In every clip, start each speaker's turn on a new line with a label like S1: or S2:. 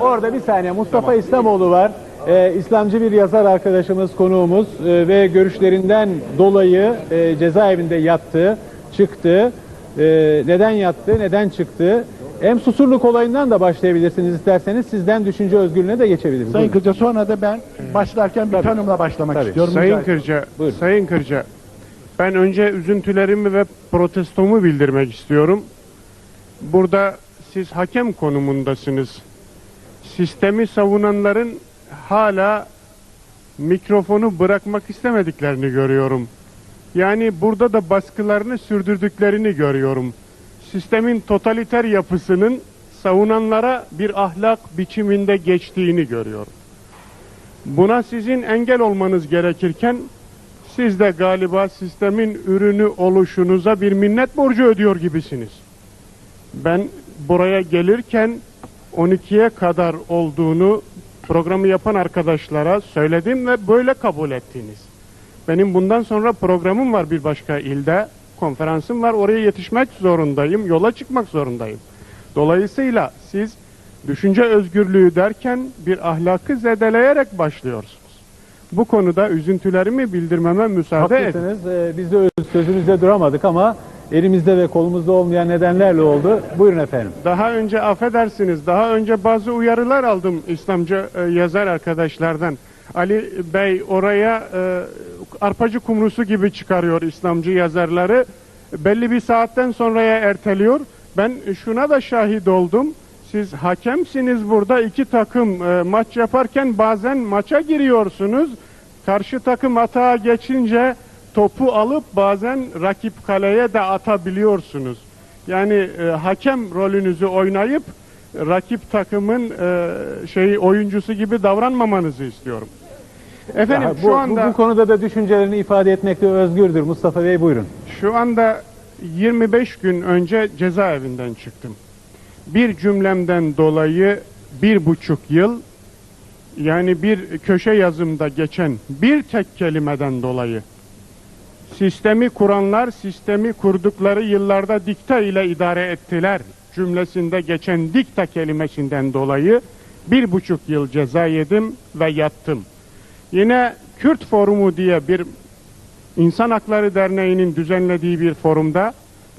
S1: Orada bir saniye Mustafa İslamoğlu var. Ee, İslamcı bir yazar arkadaşımız, konuğumuz Ee, ve görüşlerinden dolayı e, cezaevinde yattı, çıktı. Ee, neden yattı, neden çıktı? Hem Susurluk olayından da başlayabilirsiniz isterseniz. Sizden düşünce özgürlüğüne de geçebiliriz.
S2: Sayın. Kırca sonra da ben başlarken bir
S1: Tabii.
S2: tanımla başlamak
S1: Tabii.
S2: istiyorum.
S3: Sayın Kırca,
S1: Buyurun.
S3: Sayın Kırca, ben önce üzüntülerimi ve protestomu bildirmek istiyorum. Burada siz hakem konumundasınız. Sistemi savunanların hala mikrofonu bırakmak istemediklerini görüyorum. Yani burada da baskılarını sürdürdüklerini görüyorum. Sistemin totaliter yapısının savunanlara bir ahlak biçiminde geçtiğini görüyorum. Buna sizin engel olmanız gerekirken siz de galiba sistemin ürünü oluşunuza bir minnet borcu ödüyor gibisiniz. Ben buraya gelirken 12'ye kadar olduğunu programı yapan arkadaşlara söyledim ve böyle kabul ettiniz. Benim bundan sonra programım var bir başka ilde, konferansım var. Oraya yetişmek zorundayım, yola çıkmak zorundayım. Dolayısıyla siz düşünce özgürlüğü derken bir ahlakı zedeleyerek başlıyorsunuz. Bu konuda üzüntülerimi bildirmeme müsaade edin.
S1: Haklısınız. Ee, biz de öz- sözümüzde duramadık ama elimizde ve kolumuzda olmayan nedenlerle oldu. Buyurun efendim.
S3: Daha önce affedersiniz, daha önce bazı uyarılar aldım İslamcı e, yazar arkadaşlardan. Ali Bey oraya e, arpacı kumrusu gibi çıkarıyor İslamcı yazarları. Belli bir saatten sonraya erteliyor. Ben şuna da şahit oldum. Siz hakemsiniz burada iki takım e, maç yaparken bazen maça giriyorsunuz. Karşı takım hata geçince topu alıp bazen rakip kaleye de atabiliyorsunuz. Yani e, hakem rolünüzü oynayıp rakip takımın e, şey oyuncusu gibi davranmamanızı istiyorum. Efendim
S1: Daha bu,
S3: şu anda
S1: bu, bu konuda da düşüncelerini ifade etmekte özgürdür. Mustafa Bey buyurun.
S3: şu anda 25 gün önce cezaevinden çıktım. Bir cümlemden dolayı bir buçuk yıl yani bir köşe yazımda geçen bir tek kelimeden dolayı sistemi kuranlar sistemi kurdukları yıllarda dikta ile idare ettiler cümlesinde geçen dikta kelimesinden dolayı bir buçuk yıl ceza yedim ve yattım. Yine Kürt Forumu diye bir İnsan Hakları Derneği'nin düzenlediği bir forumda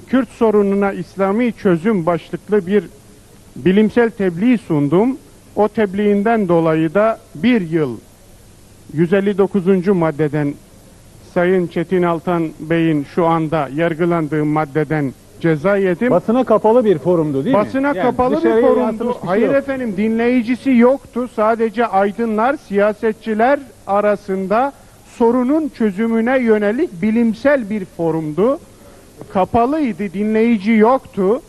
S3: Kürt sorununa İslami çözüm başlıklı bir bilimsel tebliğ sundum. O tebliğinden dolayı da bir yıl 159. maddeden Sayın Çetin Altan Bey'in şu anda yargılandığı maddeden ceza yedim.
S1: Basına kapalı bir forumdu değil mi?
S3: Basına
S1: Yani
S3: kapalı bir
S1: dışarıya
S3: forumdu.
S1: bir şey
S3: Hayır
S1: yok.
S3: efendim dinleyicisi yoktu. Sadece aydınlar, siyasetçiler arasında sorunun çözümüne yönelik bilimsel bir forumdu. Kapalıydı, dinleyici yoktu.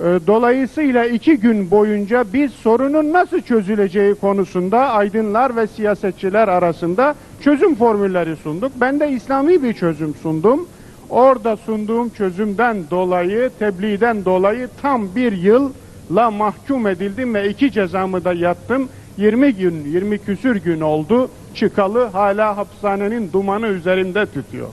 S3: Ee, Dolayısıyla iki gün boyunca biz sorunun nasıl çözüleceği konusunda aydınlar ve siyasetçiler arasında çözüm formülleri sunduk. Ben de İslami bir çözüm sundum. Orada sunduğum çözümden dolayı, tebliğden dolayı tam bir yılla mahkum edildim ve iki cezamı da yattım. 20 gün, 20 küsür gün oldu. Çıkalı hala hapishanenin dumanı üzerinde tütüyor.